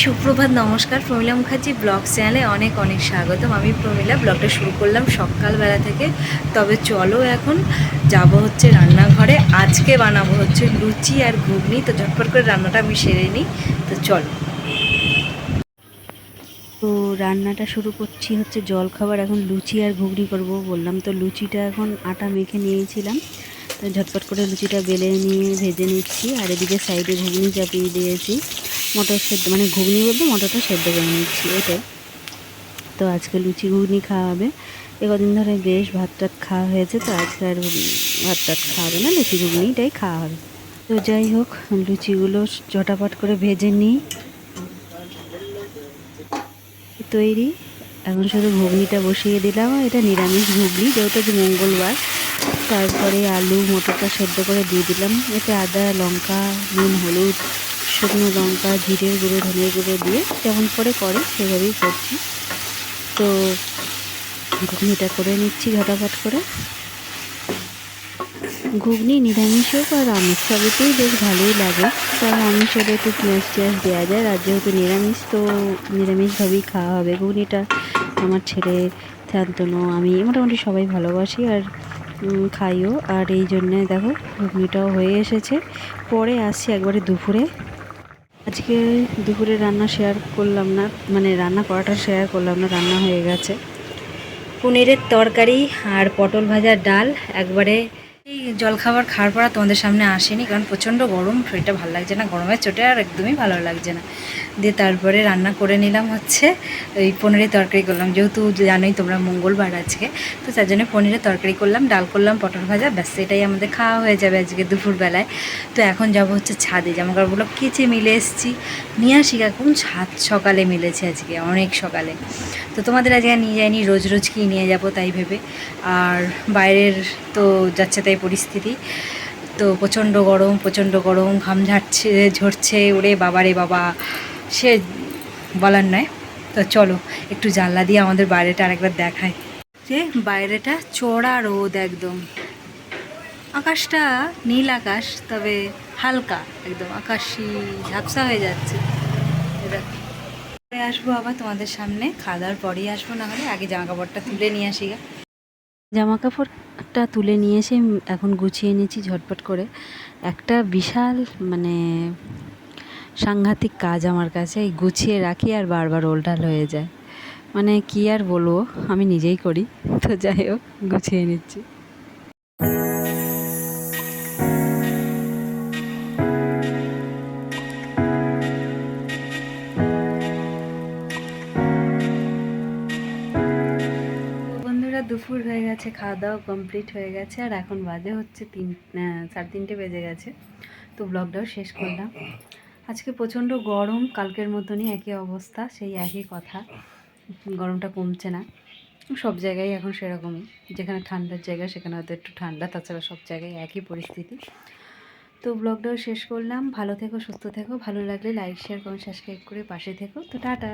সুপ্রভাত, নমস্কার। প্রমিলা মুখার্জি ব্লগ চ্যানেলে অনেক অনেক স্বাগতম। আমি প্রমিলা, ব্লগটা শুরু করলাম সকালবেলা থেকে। তবে চলো এখন যাব হচ্ছে রান্নাঘরে। আজকে বানাবো হচ্ছে লুচি আর ঘুগনি। তো ঝটপট করে রান্নাটা আমি সেরে নিই। তো চলো। তো রান্নাটা শুরু করছি হচ্ছে জল খাবার এখন লুচি আর ঘুগনি করব বললাম। তো লুচিটা এখন আটা মেখে নিয়েছিলাম। ঝটপট করে লুচিটা বেলে নিয়ে, ভেজে নিচ্ছি। আর এদিকে সাইডে ঘুগনি চাপিয়ে দিয়েছি। মটর সেদ্ধ মানে ঘুগনি বলতে মটরটা সেদ্ধ করে নিচ্ছি, এটাই। তো আজকে লুচি ঘুগনি খাওয়া হবে। এ কদিন ধরে বেশ ভাত টাত খাওয়া হয়েছে, তো আজকে আর ভাত টাত খাওয়া হবে না, লুচি ঘুগনিটাই খাওয়া হবে। তো যাই হোক, লুচিগুলো ঝটাপট করে ভেজে নিই। তৈরি। এখন শুধু ঘুগনিটা বসিয়ে দিলাম এটা নিরামিষ ঘুগনি, যেহেতু আজ মঙ্গলবার। তারপরে আলু মটরটা সেদ্ধ করে দিয়ে দিলাম। এতে আদা, লঙ্কা, নুন, হলুদ শুকনো লঙ্কা জিরের গুঁড়ো, ধনের গুঁড়ো দিয়ে যেমন করে করে সেভাবেই করছি। তো ঘুগনিটা করে নিচ্ছি ঝটাফট করে। ঘুগনি নিরামিষ হোক আর আমিষ সবেতেই বেশ ভালোই লাগে। কারণ আমিষ হলে একটু পেঁয়াজ টিয়াজ দেওয়া যায়, আর যেহেতু নিরামিষ, তো নিরামিষভাবেই খাওয়া হবে। ঘুগনিটা আমার ছেলে শান্তনু আমি মোটামুটি সবাই ভালোবাসি আর খাইও। আর এই জন্যে দেখো, ঘুগনিটাও হয়ে এসেছে। পরে আসছি একবারে দুপুরে। আজকে দুপুরে রান্না শেয়ার করলাম না মানে রান্না করাটা শেয়ার করলাম না, রান্না হয়ে গেছে। পনিরের তরকারি আর পটল ভাজার ডাল, একবারে এই জলখাবার খাওয়ার পর তোমাদের সামনে আসেনি, কারণ প্রচণ্ড গরম, শরীরটা ভালো লাগছে না, গরমের চোটে আর একদমই ভালো লাগছে না। দিয়ে তারপরে রান্না করে নিলাম হচ্ছে ওই পনিরের তরকারি করলাম, যেহেতু জানোই তোমরা মঙ্গলবার আজকে, তো তার জন্য পনিরের তরকারি করলাম, ডাল করলাম, পটল ভাজা, ব্যাস এটাই আমাদের খাওয়া হয়ে যাবে আজকে দুপুরবেলায়। তো এখন যাব হচ্ছে ছাদে, জামা কাপড়গুলো কেচে মিলে এসেছি, নিয়ে আসি এখন ছাদ সকালে মিলেছে আজকে, অনেক সকালে। তো তোমাদের আজকে নিয়ে যাইনি, রোজ রোজ কি নিয়ে যাব তাই ভেবে, আর বাইরের তো যাচ্ছে তাই পরিস্থিতি। তো প্রচণ্ড গরম প্রচণ্ড গরম, ঘাম ঝাড়ছে, ঝরছে, ওরে বাবা রে বাবা। সে বলার নয়। তো চলো, একটু জানলা দিয়ে আমাদের বাইরেটা আরেকবার দেখায় যে বাইরেটা চড়া রোদ একদম। আকাশটা নীল আকাশ, তবে হালকা একদম। আকাশি ঝাপসা হয়ে যাচ্ছে। আসব আবার তোমাদের সামনে। খাওয়া দাওয়ার পরেই আসব না হলে আগে জামা কাপড়টা তুলে নিয়ে আসি গা। জামা কাপড়টা তুলে নিয়ে এসে এখন গুছিয়ে নিয়েছি ঝটপট করে। একটা বিশাল মানে সাংঘাতিক কাজ আমার কাছে। এই গুছিয়ে রাখি আর বারবার ওল্টাল হয়ে যায়। মানে কি আর বলব, আমি নিজেই করি। তো যাই হোক, গুছিয়ে নিচ্ছি। দুপুর হয়ে গেছে খাওয়া দাওয়া কমপ্লিট হয়ে গেছে, আর এখন বাজে হচ্ছে তিন সাড়ে তিনটে বেজে গেছে। তো ব্লগটাও শেষ করলাম। আজকে প্রচণ্ড গরম, কালকের মতনই একই অবস্থা, সেই একই কথা। গরমটা কমছে না। সব জায়গায় এখন সেরকমই। যেখানে ঠান্ডার জায়গা, সেখানে হয়তো একটু ঠান্ডা, তাছাড়া সব জায়গায় একই পরিস্থিতি। তো ব্লগটাও শেষ করলাম। ভালো থেকো, সুস্থ থেকো। ভালো লাগলে লাইক শেয়ার কমেন্ট সাবস্ক্রাইব করে পাশে থেকো। তো টাটা!